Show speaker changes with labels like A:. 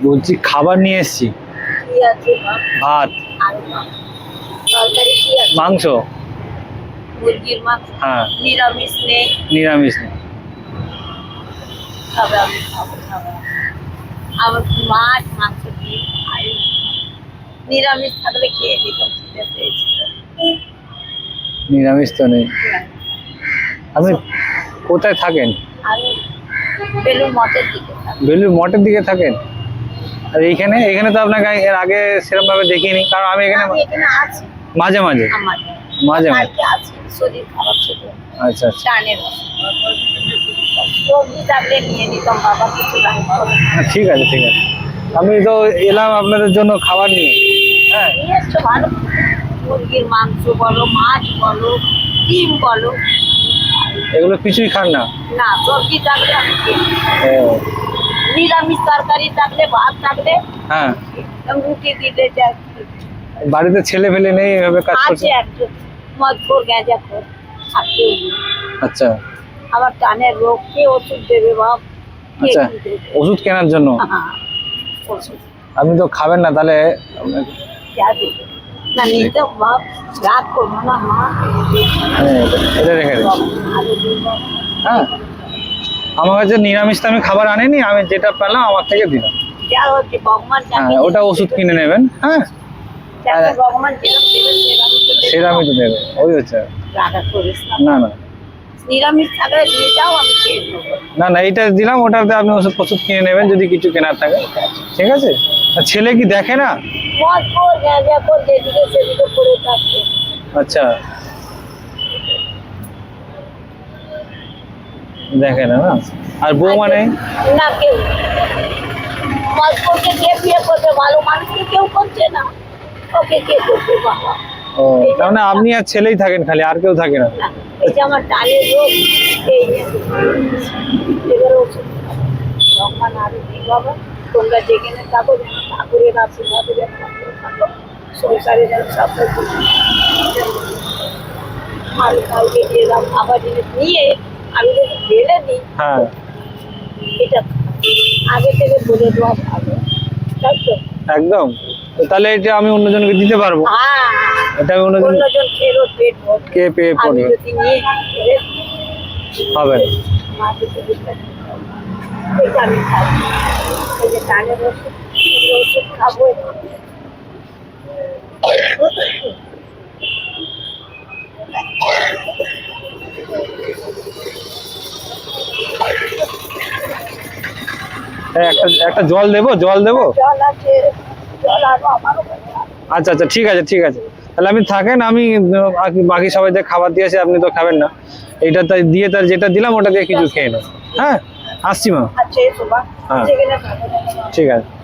A: বলছি খাবার নিয়ে এসেছি।
B: ভাত
A: ভাত।
B: আর কি
A: মাংস।
B: মুরগির মাংস?
A: হ্যাঁ।
B: নিরামিষ নেই
A: নিরামিষ নেই
B: আমার মাছ মাংস নিরামিষ থাকলে খেয়ে নিতাম খিদে
A: নিরামিষ তো নেই। আপনি কোথায় থাকেন?
B: বেলুর মঠের দিকে
A: বেলুর মঠের দিকে থাকেন? আর এইখানে এখানে তো আপনাকে এর আগে সেরকম ভাবে দেখিনি কারণ আমি এখানে মাঝে মাঝে। মাঝে মাঝে। আচ্ছা আচ্ছা। হ্যাঁ, ঠিক আছে ঠিক আছে। আমি তো এলাম আপনাদের জন্য খাবার নিয়ে। হ্যাঁ।
B: ভালো? মুরগির মাংস বলো মাছ বলো ডিম বলো।
A: এগুলো কিছুই খান না?
B: না সবজি থাকলে আমি
A: ও,
B: নিরামিষ তরকারি থাকলে ভাত থাকলে
A: হ্যাঁ।
B: রুটি দিলে
A: বাড়িতে ছেলে ফেলে নেই এভাবে কাজ করছে?
B: একজন মদখোর গেঁজা খোর
A: আচ্ছা।
B: আবার টানের রোগ কে ওষুধ দেবে বাপ?
A: আচ্ছা ওষুধ কেনার জন্য?
B: হ্যাঁ,
A: আপনি তো খাবেন না তাহলে
B: না নিতে বাপ রাগ করব না মা।
A: হ্যাঁ, এটা রেখে হ্যাঁ। আমার কাছে নিরামিষ আমি খাবার আনিনি আমি যেটা পেলাম আমার থেকে দিলাম হ্যাঁ ওটা ওষুধ কিনে নেবেন হ্যাঁ। সেরামই তো দেবে ওই হচ্ছে।
B: না
A: না। না না এইটা দিলাম ওটাতে আপনি ওষুধ ওষুধ কিনে নেবেন যদি কিছু কেনার থাকে। ঠিক আছে? আর ছেলে কি দেখে না? আচ্ছা। দেখে না না? আর বউ মানে?
B: না কেউ। করকে কে বিয়ে করবে ভালো মানুষকে কেউ করছে না। ওকে কে করবে বাবা
A: ও তার মানে আপনি আর ছেলেই থাকেন খালি আর কেউ থাকে না।
B: এই যে আমার টানের রোগ এই যে এবার ওষুধ। ভগবান আরও বাবা তোমরা যেখানে থাকো যেন ঠাকুরের আশীর্বাদে যেন থাকো। সংসারে যেন সব আর কালকে এলাম খাবার জিনিস নিয়ে আমি যদি ফেলে দিই
A: হ্যাঁ।
B: এটা আগে থেকে বলে দেওয়া ভালো। তাই তো?
A: একদম। তাহলে এটা আমি অন্যজনকে দিতে পারব?
B: হ্যাঁ।
A: এটা আমি অন্যজন কে পেয়ে পড়বে? হবে।
B: খাব এই যে কানের ওষুধ এই ওষুধ খাব
A: এই একটা একটা জল দেবো জল দেবো?
B: আছে।
A: আচ্ছা আচ্ছা ঠিক আছে ঠিক আছে। তাহলে আপনি থাকেন আমি বাকি- সবাই সবাইদের খাবার দিয়েছি আপনি তো খাবেন না। এইটা তাই দিয়ে তার যেটা দিলাম ওটা দিয়ে কিছু খেয়ে নেব। হ্যাঁ আসছি মা।
B: বা
A: হ্যাঁ। ঠিক আছে।